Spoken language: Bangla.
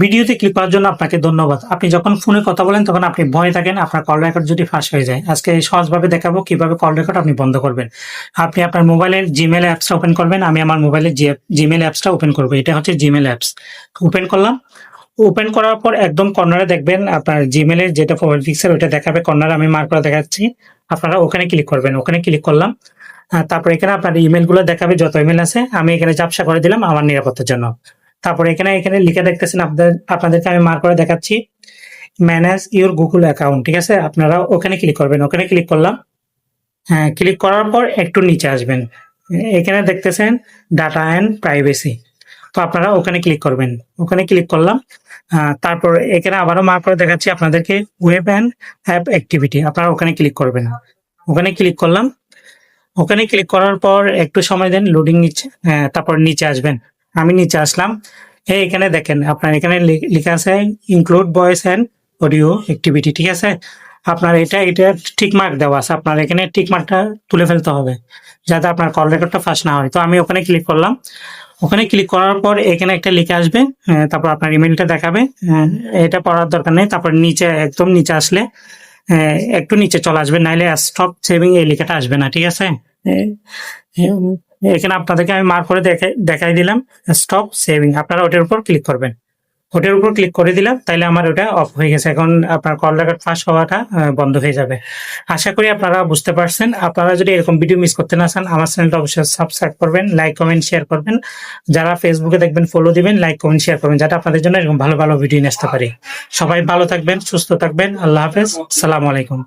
ভিডিওতে ক্লিক করার জন্য আপনাকে ধন্যবাদ। আপনি যখন ফোনে কথা বলেন, তখন আপনি ভয়ে থাকেন, আপনার কল রেকর্ড যদি ফাঁস হয়ে যায়। আজকে সহজভাবে দেখাবো কীভাবে কল রেকর্ড আপনি বন্ধ করবেন। আপনি আপনার মোবাইলের জিমেল অ্যাপসটা ওপেন করবেন, আমি আমার মোবাইলের জিমেল অ্যাপসটা ওপেন করব। এটা হচ্ছে জিমেল অ্যাপস ওপেন করলাম। ওপেন করার পর একদম কর্নারে দেখবেন আপনার জিমেলের যেটা প্রোফাইল পিকচার ওটা দেখাবে। কর্নারে আমি মার্ক করে দেখাচ্ছি। আপনারা ওখানে ক্লিক করবেন। ওখানে ক্লিক করলাম। তারপর এখানে আপনার ইমেলগুলো দেখাবে, যত ইমেল আছে, আমি এখানে চাপসা করে দিলাম আমার নিরাপত্তার জন্য। তারপর এখানে এখানে লিখে দেখতেছেন আপনাদের আপনাদেরকে আমি মার্ক করে দেখাচ্ছি। ম্যানেজ ইউর গুগল অ্যাকাউন্ট ঠিক আছে? আপনারা ওখানে ক্লিক করবেন। ওখানে ক্লিক করলাম। হ্যাঁ ক্লিক করার পর একটু নিচে আসবেন। এখানে দেখতেছেন ডাটা অ্যান্ড প্রাইভেসি তো আপনারা ওখানে ক্লিক করবেন। ওখানে ক্লিক করলাম। তারপর এখানে আবারও মার্ক করে দেখাচ্ছি আপনাদেরকে ওয়েব অ্যান্ড অ্যাপ অ্যাক্টিভিটি আপনারা ওখানে ক্লিক করবেন। ওখানে ক্লিক করলাম। ওখানে ক্লিক করার পর একটু সময় দেন লোডিং নিচ্ছে। হ্যাঁ, তারপর নিচে আসবেন। আমি নিচে আসলাম। এই এখানে দেখেন আপনার এখানে লেখা আছে include voice and audio activity ঠিক আছে? আপনার এটা এটা ঠিক মার্ক দেওয়া আছে। আপনার এখানে ঠিক মার্কটা তুলে ফেলতে হবে যাতে আপনার কল রেকর্ডটা ফাঁস না হয়। তো আমি ওখানে ক্লিক করলাম। ওখানে ক্লিক করার পর এখানে একটা লিখে আসবে হ্যাঁ, তারপর আপনার ইমেলটা দেখাবে হ্যাঁ, এটা পড়ার দরকার নেই। তারপর নিচে একদম নিচে আসলে হ্যাঁ, একটু নিচে চলে আসবে নাইলে স্টপ সেভিং এই লেখাটা আসবে না ঠিক আছে? এ- এ- এখানে আপনাদেরকে আমি মার্ক করে দেখাই দেখাই দিলাম স্টপ সেভিং আপনারা ওটার উপর ক্লিক করবেন। ওটার উপর ক্লিক করে দিলাম, তাইলে আমার ওটা অফ হয়ে গেছে। এখন আপনার কল রেকর্ড ফাঁস হওয়াটা বন্ধ হয়ে যাবে। আশা করি আপনারা বুঝতে পারছেন। আপনারা যদি এরকম ভিডিও মিস করতে না চান, আমার চ্যানেলটা অবশ্যই সাবস্ক্রাইব করবেন লাইক কমেন্ট শেয়ার করবেন। যারা ফেসবুকে দেখবেন ফলো দিবেন লাইক কমেন্ট শেয়ার করবেন, যাতে আপনাদের জন্য এরকম ভালো ভালো ভিডিও নিয়ে আসতে পারি। সবাই ভালো থাকবেন, সুস্থ থাকবেন। আল্লাহ হাফেজ। সালাম আলাইকুম।